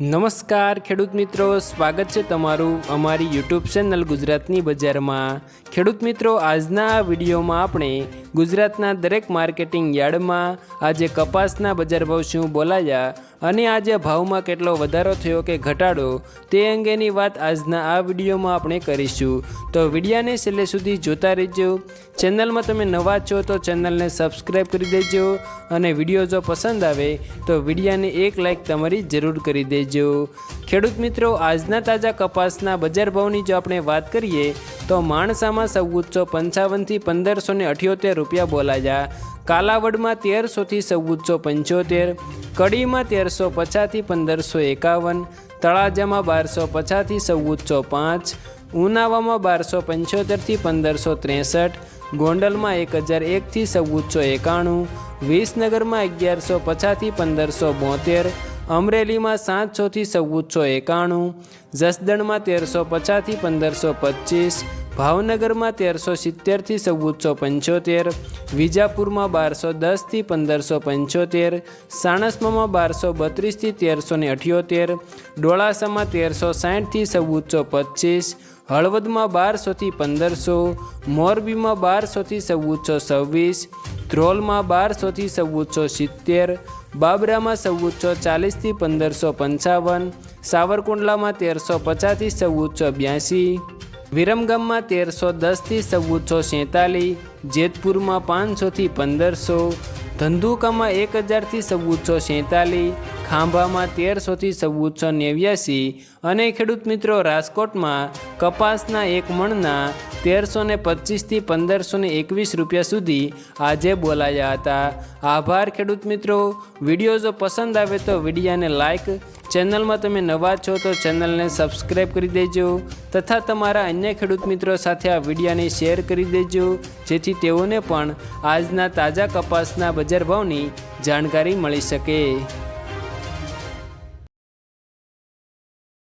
નમસ્કાર ખેડૂત મિત્રો, સ્વાગત છે તમારું અમારી યુટ્યુબ ચેનલ ગુજરાતની બજારમાં. ખેડૂત મિત્રો, આજના આ વિડીયોમાં આપણે ગુજરાતના દરેક માર્કેટિંગ યાર્ડમાં આજે કપાસના બજાર ભાવ શું બોલાયા અને આજે ભાવમાં કેટલો વધારો થયો કે ઘટાડો, તે અંગેની વાત આજના આ વિડીયોમાં આપણે કરીશું. તો વિડીયાને છેલ્લે સુધી જોતા રહેજો. ચેનલમાં તમે નવા છો તો ચેનલને સબસ્ક્રાઈબ કરી દેજો અને વીડિયો જો પસંદ આવે તો વિડીયાને એક લાઇક તમારી જરૂર કરી દેજો. ખેડૂત મિત્રો, આજના તાજા કપાસના બજાર ભાવની જો આપણે વાત કરીએ, તો માણસામાં ચૌદસો પંચાવનથી પંદરસો ને અઠ્યોતેર રૂપિયા બોલાયા. કાલાવડમાં તેરસોથી ચૌદસો પંચોતેર, કડીમાં તેરસો પચાસથી પંદરસો એકાવન, તળાજામાં બારસો પચાસથી ચૌદસો પાંચ, ઉનાવામાં બારસો પંચોતેરથી પંદરસો ત્રેસઠ, ગોંડલમાં એક હજાર એકથી ચૌદસો એકાણું, વિસનગરમાં અગિયારસો પચાસથી પંદરસો બોતેર અમરેલીમાં સાતસોથી ચૌદસો એકાણું, જસદણમાં તેરસો પચાસથી પંદરસો પચીસ, ભાવનગરમાં તેરસો સિત્તેરથી ચૌદસો પંચોતેર, વિજાપુરમાં બારસો દસથી પંદરસો પંચોતેર સાણસમામાં બારસો બત્રીસથી તેરસો ને અઠ્યોતેર, ડોળાસામાં તેરસો સાઠથી ચૌદસો પચીસ, હળવદમાં બારસોથી પંદરસો, મોરબીમાં બારસોથી ચૌદસો છવ્વીસ ધ્રોલમાં બારસોથી ચૌદસો સિત્તેર, બાબરામાં ચૌદસો ચાલીસથી પંદરસો પંચાવન, સાવરકુંડલામાં તેરસો પચાસથી ચૌદસો બ્યાસી, વિરમગામમાં તેરસો દસથી ચૌદસો સેતાલીસ, જેતપુરમાં પાંચસોથી પંદરસો, ધંધુકામાં એક હજારથી ચૌદસો સેતાલીસ, ખાંભામાં તેરસોથી ચૌદસો નેવ્યાસી અને ખેડૂત મિત્રો રાજકોટમાં કપાસના એક મણના તેરસો ને પચીસથી પંદરસો ને એકવીસ રૂપિયા સુધી આજે બોલાયા હતા. આભાર, ખેડૂત મિત્રો. વીડિયો જો પસંદ આવે તો વિડીયાને લાઈક, ચેનલમાં તમે નવા છો તો ચેનલને સબસ્ક્રાઈબ કરી દેજો તથા તમારા અન્ય ખેડૂત મિત્રો સાથે આ વિડીયાને શેર કરી દેજો, જેથી તેઓને પણ આજના તાજા કપાસના બજાર ભાવની જાણકારી મળી શકે.